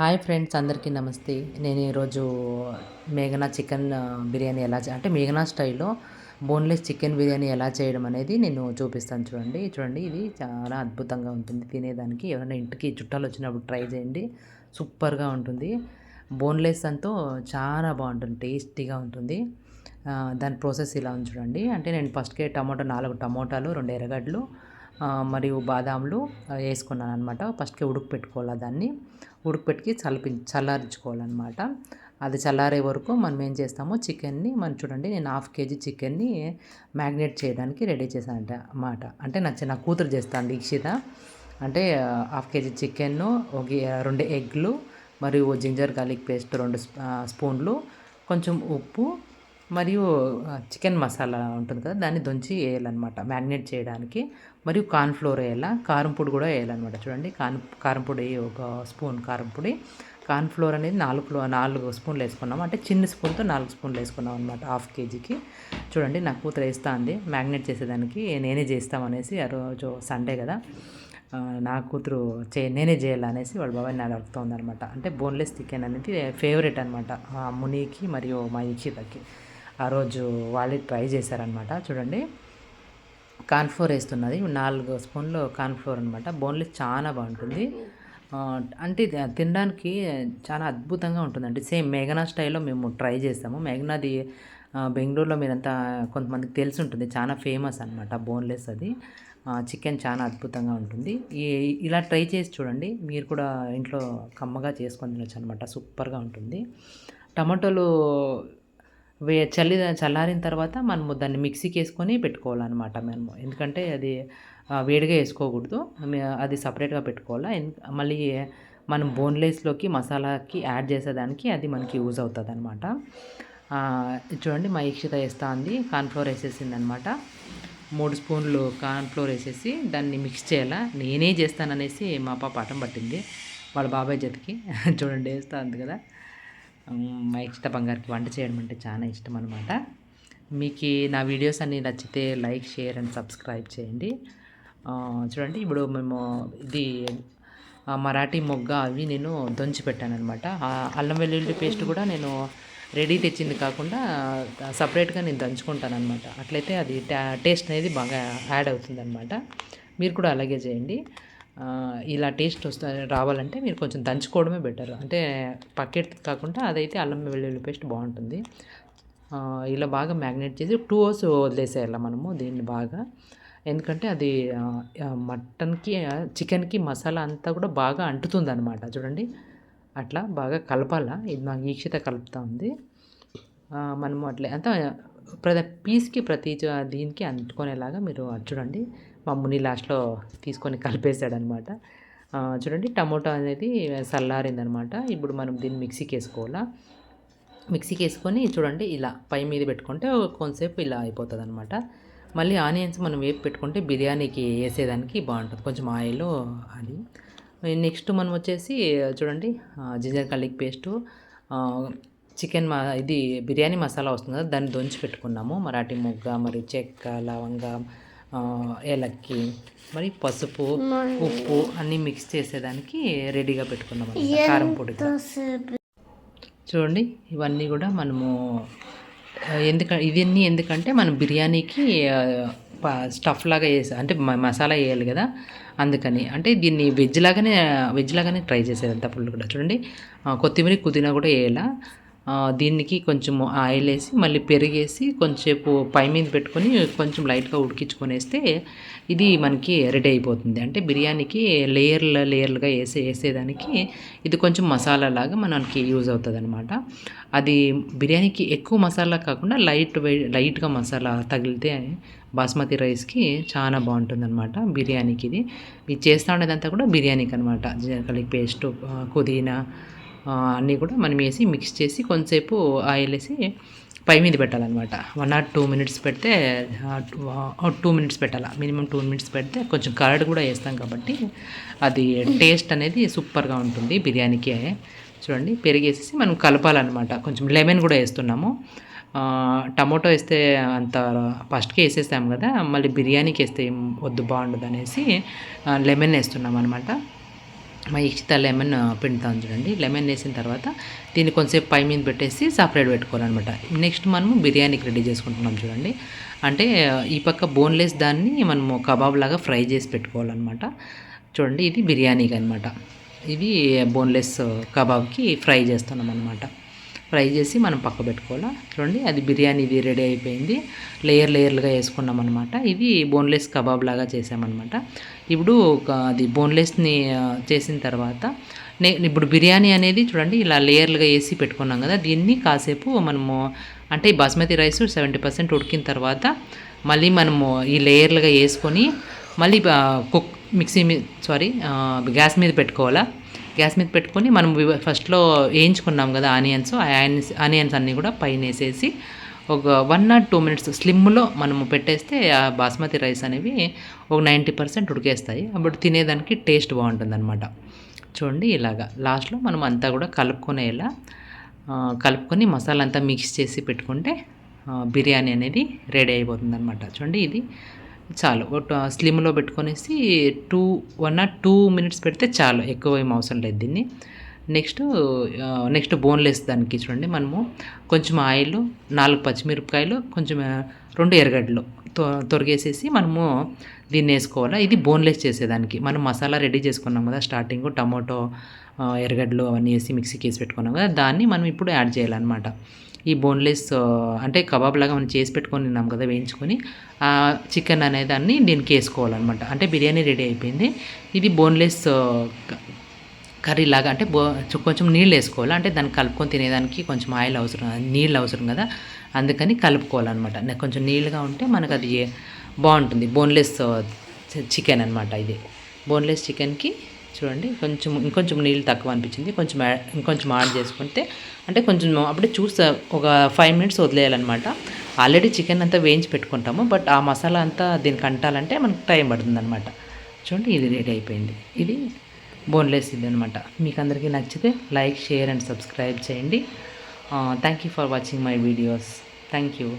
Hi friends అందరికీ నమస్తే. నేను ఈరోజు మేఘనా చికెన్ బిర్యానీ ఎలా అంటే మేఘనా స్టైల్లో బోన్లెస్ చికెన్ బిర్యానీ ఎలా చేయడం అనేది నేను చూపిస్తాను చూడండి. చూడండి ఇది చాలా అద్భుతంగా ఉంటుంది తినేదానికి. ఎవరైనా ఇంటికి చుట్టాలు వచ్చినప్పుడు ట్రై చేయండి. సూపర్గా ఉంటుంది. బోన్లెస్ అంతా చాలా బాగుంటుంది టేస్టీగా ఉంటుంది. దాని ప్రాసెస్ ఇలా ఉంది చూడండి. అంటే నేను ఫస్ట్కే టమాటో నాలుగు టమోటాలు రెండు ఎర్రగడ్డలు మరియు బాదాంలు వేసుకున్నాను అనమాట ఫస్ట్కి ఉడుకు పెట్టుకోవాలి దాన్ని. ఉడకపెట్టి చల్పి చల్లారించుకోవాలన్నమాట. అది చల్లారే వరకు మనం ఏం చేస్తామో చికెన్ని మనం చూడండి నేను హాఫ్ కేజీ చికెన్ని మ్యాగ్నేట్ చేయడానికి రెడీ చేశానంట అన్నమాట అంటే నా చిన్న కూతురు చేస్తాను దీక్షిత అంటే హాఫ్ కేజీ చికెన్ ఒక రెండు ఎగ్లు మరియు జింజర్ గార్లిక్ పేస్ట్ రెండు స్పూన్లు కొంచెం ఉప్పు మరియు చికెన్ మసాలా ఉంటుంది కదా దాన్ని దొంచి వేయాలన్నమాట. మ్యారినేట్ చేయడానికి. మరియు కార్న్ఫ్లోర్ వేయాలా? కారంపొడి కూడా వేయాలన్నమాట. చూడండి కారం కారంపొడి ఒక స్పూన్ కారంపొడి కార్న్ఫ్లోర్ అనేది నాలుగు నాలుగు స్పూన్లు వేసుకున్నాము అంటే చిన్న స్పూన్తో నాలుగు స్పూన్లు వేసుకున్నాం అనమాట హాఫ్ కేజీకి. చూడండి నా కూతురు వేస్తా అంది మ్యాగ్నేట్ చేసేదానికి నేనే చేస్తామనేసి ఆ రోజు సండే కదా. నా కూతురు చే నేనే చేయాలనేసి వాళ్ళ బాబాయ్ నాకు అడుగుతుంది అనమాట అంటే బోన్లెస్ చికెన్ అనేది ఫేవరెట్ అనమాట మునికి మరియు మా ఇక్షితకి ఆ రోజు వాళ్ళే ట్రై చేశారనమాట చూడండి. కాన్ఫ్లోర్ వేస్తున్నది. నాలుగు స్పూన్లు కాన్ఫ్లోర్ అనమాట బోన్లెస్ చాలా బాగుంటుంది. అంటే తినడానికి చాలా అద్భుతంగా ఉంటుందండి. సేమ్ మేఘనా స్టైల్లో మేము ట్రై చేస్తాము. మేఘనాది బెంగళూరులో మీరంతా కొంతమందికి తెలిసి ఉంటుంది. చాలా ఫేమస్ అనమాట బోన్లెస్ అది. చికెన్ చాలా అద్భుతంగా ఉంటుంది. ఈ ఇలా ట్రై చేసి చూడండి. మీరు కూడా ఇంట్లో కమ్మగా చేసుకొని తినొచ్చు అనమాట సూపర్గా ఉంటుంది. టమాటోలు చల్లి చల్లారిన తర్వాత మనము దాన్ని మిక్సీకి వేసుకొని పెట్టుకోవాలన్నమాట మేము ఎందుకంటే అది వేడిగా వేసుకోకూడదు. అది సపరేట్గా పెట్టుకోవాలా. మళ్ళీ మనం బోన్లెస్లోకి మసాలాకి యాడ్ చేసేదానికి అది మనకి యూజ్ అవుతుంది అనమాట చూడండి మా ఈక్షిత వేస్తా ఉంది. కార్న్ఫ్లోర్ వేసేసింది అనమాట మూడు స్పూన్లు కార్న్ఫ్లోర్ వేసేసి దాన్ని మిక్స్ చేయాలా. నేనే చేస్తాననేసి మా పాప పాఠం పట్టింది. వాళ్ళ బాబాయ్ జతకి చూడండి వేస్తా ఉంది కదా. మా ఇష్ట బంగారికి వంట చేయడం అంటే చాలా ఇష్టం అనమాట మీకు నా వీడియోస్ అన్నీ నచ్చితే లైక్ షేర్ అండ్ సబ్స్క్రైబ్ చేయండి. చూడండి ఇప్పుడు మేము ఇది మరాఠీ మొగ్గ అవి నేను దొంచి పెట్టాను అనమాట అల్లం వెల్లుల్లి పేస్ట్ కూడా నేను రెడీ తెచ్చింది కాకుండా సపరేట్గా నేను దంచుకుంటాను అనమాట అట్లయితే అది టేస్ట్ అనేది బాగా యాడ్ అవుతుంది అనమాట మీరు కూడా అలాగే చేయండి. ఇలా టేస్ట్ వస్తా రావాలంటే మీరు కొంచెం దంచుకోవడమే బెటర్. అంటే పకెట్ కాకుండా అదైతే అల్లం వెల్లుల్లి పేస్ట్ బాగుంటుంది. ఇలా బాగా మ్యాగ్నేట్ చేసి టూ అవర్స్ వదిలేసేయాలి మనము దీన్ని బాగా. ఎందుకంటే అది మటన్కి చికెన్కి మసాలా అంతా కూడా బాగా అంటుతుంది అనమాట చూడండి. అట్లా బాగా కలపాల. ఇది నాకు ఈక్షిత కలుపుతూ ఉంది. మనము అట్లే అంతా ప్రతి పీస్కి ప్రతి దీనికి అంటుకునేలాగా మీరు చూడండి. మా ముని లాస్ట్లో తీసుకొని కలిపేసాడనమాట చూడండి టమోటా అనేది చల్లారిందనమాట ఇప్పుడు మనం దీన్ని మిక్సీకి వేసుకోవాలా మిక్సీకి వేసుకొని చూడండి ఇలా పై మీద పెట్టుకుంటే కొంతసేపు ఇలా అయిపోతుంది అనమాట మళ్ళీ ఆనియన్స్ మనం వేపు పెట్టుకుంటే బిర్యానీకి వేసేదానికి బాగుంటుంది. కొంచెం ఆయిల్ అది. నెక్స్ట్ మనం వచ్చేసి చూడండి జింజర్ గార్లిక్ పేస్టు చికెన్ మా ఇది బిర్యానీ మసాలా వస్తుంది కదా దాన్ని దొంచి పెట్టుకున్నాము. మరాఠీ మొగ్గ మరియు చెక్క లవంగ ఏలక్కి మరి పసుపు ఉప్పు అన్నీ మిక్స్ చేసేదానికి రెడీగా పెట్టుకున్నాం కారం పొడి చూడండి ఇవన్నీ కూడా మనము ఎందుకంటే ఇవన్నీ ఎందుకంటే మనం బిర్యానీకి స్టఫ్ లాగా వేసి అంటే మసాలా వేయాలి కదా అందుకని. అంటే దీన్ని వెజ్ లాగానే వెజ్ లాగానే ట్రై చేసేది అంత ఫుల్ కూడా. చూడండి కొత్తిమీర పుదీనా కూడా వేయాల. దీనికి కొంచెం ఆయిల్ వేసి మళ్ళీ పెరిగేసి కొంచెంసేపు పై మీద పెట్టుకొని కొంచెం లైట్గా ఉడికించుకొనేస్తే ఇది మనకి రెడీ అయిపోతుంది. అంటే బిర్యానీకి లేయర్ల లేయర్లుగా వేసే వేసేదానికి ఇది కొంచెం మసాలా లాగా మనకి యూజ్ అవుతుంది అనమాట అది బిర్యానీకి ఎక్కువ మసాలా కాకుండా లైట్ లైట్గా మసాలా తగిలితే బాస్మతి రైస్కి చాలా బాగుంటుంది అనమాట బిర్యానీకి ఇది. ఇది చేస్తూ ఉండేదంతా కూడా బిర్యానీకి అనమాట జీలకర్ర పేస్ట్ పుదీనా అన్నీ కూడా మనం వేసి మిక్స్ చేసి కొంతసేపు ఆయిల్ వేసి పై మీద పెట్టాలన్నమాట. వన్ ఆర్ టూ మినిట్స్ పెడితే టూ మినిట్స్ పెట్టాలా? మినిమం టూ మినిట్స్ పెడితే కొంచెం కర్డ్ కూడా వేస్తాం కాబట్టి అది టేస్ట్ అనేది సూపర్గా ఉంటుంది బిర్యానీకి. చూడండి పెరిగేసేసి మనం కలపాలన్నమాట. కొంచెం లెమన్ కూడా వేస్తున్నాము. టమాటో వేస్తే అంత ఫస్ట్కి వేసేస్తాము కదా మళ్ళీ బిర్యానీకి వేస్తే వద్దు బాగుండదు అనేసి లెమన్ వేస్తున్నాం అనమాట మా లెమన్ పిండుతాం చూడండి. లెమన్ వేసిన తర్వాత దీన్ని కొంచెంసేపు పై మీద పెట్టేసి సపరేట్ పెట్టుకోవాలన్నమాట. నెక్స్ట్ మనము బిర్యానీకి రెడీ చేసుకుంటున్నాం చూడండి. అంటే ఈ పక్క బోన్లెస్ దాన్ని మనము కబాబ్ లాగా ఫ్రై చేసి పెట్టుకోవాలన్నమాట. చూడండి ఇది బిర్యానీకి అనమాట ఇది బోన్లెస్ కబాబ్కి ఫ్రై చేస్తున్నాం అనమాట ఫ్రై చేసి మనం పక్క పెట్టుకోవాలా? చూడండి అది బిర్యానీ ఇది రెడీ అయిపోయింది. లేయర్ లేయర్లుగా వేసుకున్నాం అనమాట ఇది బోన్లెస్ కబాబ్ లాగా చేసామన్నమాట. ఇప్పుడు అది బోన్లెస్ని చేసిన తర్వాత నే ఇప్పుడు బిర్యానీ అనేది చూడండి ఇలా లేయర్లుగా వేసి పెట్టుకున్నాం కదా దీన్ని కాసేపు మనము అంటే బాస్మతి రైస్ సెవెంటీ పర్సెంట్ ఉడికిన తర్వాత మళ్ళీ మనము ఈ లేయర్లుగా వేసుకొని మళ్ళీ కుక్ మిక్సీ మీద సారీ గ్యాస్ మీద పెట్టుకోవాలా? గ్యాస్ మీద పెట్టుకొని మనం ఫస్ట్లో వేయించుకున్నాం కదా ఆనియన్స్ ఆ ఆనియన్స్ ఆనియన్స్ అన్నీ కూడా పైన వేసేసి ఒక వన్ ఆర్ టూ మినిట్స్ స్లిమ్లో మనము పెట్టేస్తే ఆ బాస్మతి రైస్ అనేవి ఒక నైంటీ పర్సెంట్ ఉడికేస్తాయి. అప్పుడు తినేదానికి టేస్ట్ బాగుంటుందన్నమాట. చూడండి ఇలాగా. లాస్ట్లో మనం అంతా కూడా కలుపుకునేలా కలుపుకొని మసాలా అంతా మిక్స్ చేసి పెట్టుకుంటే బిర్యానీ అనేది రెడీ అయిపోతుంది అనమాట చూడండి ఇది చాలు. స్లిమ్లో పెట్టుకొనేసి two one or two minutes పెడితే చాలు. ఎక్కువ ఏం అవసరం లేదు దీన్ని. నెక్స్ట్ నెక్స్ట్ బోన్లెస్ దానికి చూడండి మనము. కొంచెం ఆయిల్ నాలుగు పచ్చిమిరపకాయలు కొంచెం రెండు ఎర్రగడ్డలు తొరిగేసేసి మనము దీన్ని వేసుకోవాలా ఇది బోన్లెస్ చేసేదానికి. మనం మసాలా రెడీ చేసుకున్నాం కదా స్టార్టింగ్ టమాటో ఎరగడ్డలు అవన్నీ వేసి మిక్సీకి వేసి పెట్టుకున్నాం కదా దాన్ని మనం ఇప్పుడు యాడ్ చేయాలన్నమాట. ఈ బోన్లెస్ అంటే కబాబ్ లాగా మనం చేసి పెట్టుకొని తిన్నాం కదా వేయించుకొని ఆ చికెన్ అనే దాన్ని దీనికి వేసుకోవాలన్నమాట. అంటే బిర్యానీ రెడీ అయిపోయింది. ఇది బోన్లెస్ కర్రీ లాగా అంటే బో కొంచెం నీళ్ళు వేసుకోవాలి? అంటే దాన్ని కలుపుకొని తినేదానికి కొంచెం ఆయిల్ అవసరం నీళ్ళు అవసరం కదా. అందుకని కలుపుకోవాలన్నమాట. కొంచెం నీళ్ళుగా ఉంటే మనకు అది బాగుంటుంది. బోన్లెస్ చికెన్ అనమాట ఇది. బోన్లెస్ చికెన్కి చూడండి కొంచెం ఇంకొంచెం నీళ్ళు తక్కువ అనిపించింది. కొంచెం ఇంకొంచెం యాడ్ చేసుకుంటే అంటే కొంచెం అప్పుడే చూస్తే ఒక ఫైవ్ మినిట్స్ వదిలేయాలన్నమాట. ఆల్రెడీ చికెన్ అంతా వేయించి పెట్టుకుంటాము బట్ ఆ మసాలా అంతా దీనికి అంటాలంటే మనకు టైం పడుతుంది అనమాట చూడండి ఇది రెడీ అయిపోయింది. ఇది బోన్లెస్ ఇది అనమాట మీకు అందరికీ నచ్చితే లైక్ షేర్ అండ్ సబ్స్క్రైబ్ చేయండి. Uh, thank you for watching my videos. Thank you.